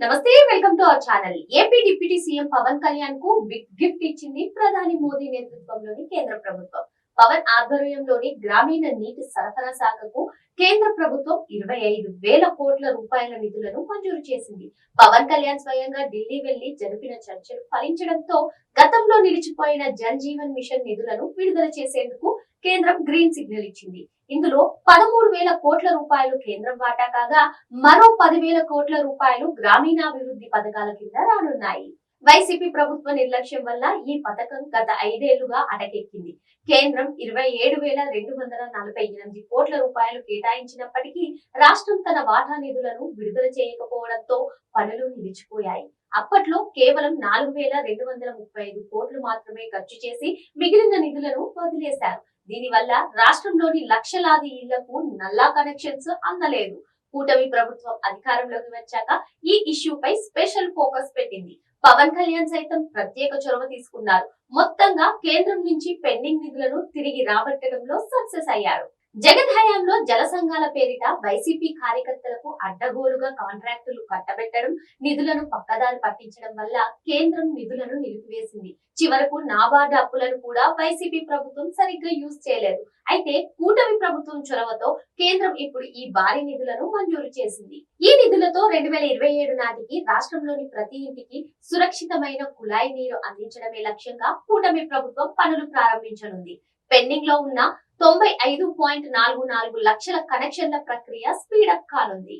నమస్తే welcome to our channel. AP deputy CM Pawan కళ్యాణ్కు big gift ఇచ్చింది ప్రధాని మోదీ నేతృత్వంలోని కేంద్ర ప్రభుత్వం. పవన్ ఆధ్వర్యంలోని గ్రామీణ నీటి సరఫరా శాఖకు కేంద్ర ప్రభుత్వం ఇరవై ఐదు వేల కోట్ల రూపాయల నిధులను మంజూరు చేసింది. పవన్ కళ్యాణ్ స్వయంగా ఢిల్లీ వెళ్ళి జరిపిన చర్చలు ఫలించడంతో గతంలో నిలిచిపోయిన జల్ జీవన్ మిషన్ నిధులను విడుదల చేసేందుకు కేంద్రం గ్రీన్ సిగ్నల్ ఇచ్చింది. ఇందులో పదమూడు వేల కోట్ల రూపాయలు కేంద్రం వాటా కాగా మరో పదివేల కోట్ల రూపాయలు గ్రామీణాభివృద్ధి పథకాల కింద రానున్నాయి. వైసీపీ ప్రభుత్వ నిర్లక్ష్యం వల్ల ఈ పథకం గత ఐదేళ్ళుగా అటకెక్కింది. కేంద్రం ఇరవై ఏడు వేల రెండు వందల నలభై ఎనిమిది కోట్ల రూపాయలు కేటాయించినప్పటికీ రాష్ట్రం తన వాటా నిధులను విడుదల చేయకపోవడంతో పనులు నిలిచిపోయాయి. అప్పట్లో కేవలం నాలుగు వేల రెండు వందల ముప్పై ఐదు కోట్లు మాత్రమే ఖర్చు చేసి మిగిలిన నిధులను వదిలేశారు. దీనివల్ల రాష్ట్రంలోని లక్షలాది ఇళ్ళకు నల్లా కనెక్షన్స్ అందలేదు. కూటమి ప్రభుత్వం అధికారంలోకి వచ్చాక ఈ ఇష్యూపై స్పెషల్ ఫోకస్ పెట్టింది. పవన్ కళ్యాణ్ సైతం ప్రత్యేక చొరవ తీసుకున్నారు. మొత్తంగా కేంద్రం నుంచి పెండింగ్ నిధులను తిరిగి రాబట్టడంలో సక్సెస్ అయ్యారు. జగన్ హయాంలో జల సంఘాల పేరిట వైసీపీ కార్యకర్తలకు అడ్డగోలుగా కాంట్రాక్టులు కట్టబెట్టడం నిధులను పక్కదారి పట్టించడం వల్ల కేంద్రం నిధులను నిలిపివేసింది. చివరకు నాబార్డు అప్పులను కూడా వైసీపీ ప్రభుత్వం సరిగ్గా యూజ్ చేయలేదు. అయితే కూటమి ప్రభుత్వం చొరవతో కేంద్రం ఇప్పుడు ఈ భారీ నిధులను మంజూరు చేసింది. ఈ నిధులతో రెండు వేల ఇరవై ఏడు నాటికి రాష్ట్రంలోని ప్రతి ఇంటికి సురక్షితమైన కుళాయి నీరు అందించడమే లక్ష్యంగా కూటమి ప్రభుత్వం పనులు ప్రారంభించనుంది. పెండింగ్లో ఉన్న తొంభై ఐదు పాయింట్ నాలుగు నాలుగు లక్షల కనెక్షన్ల ప్రక్రియ స్పీడప్ కానుంది.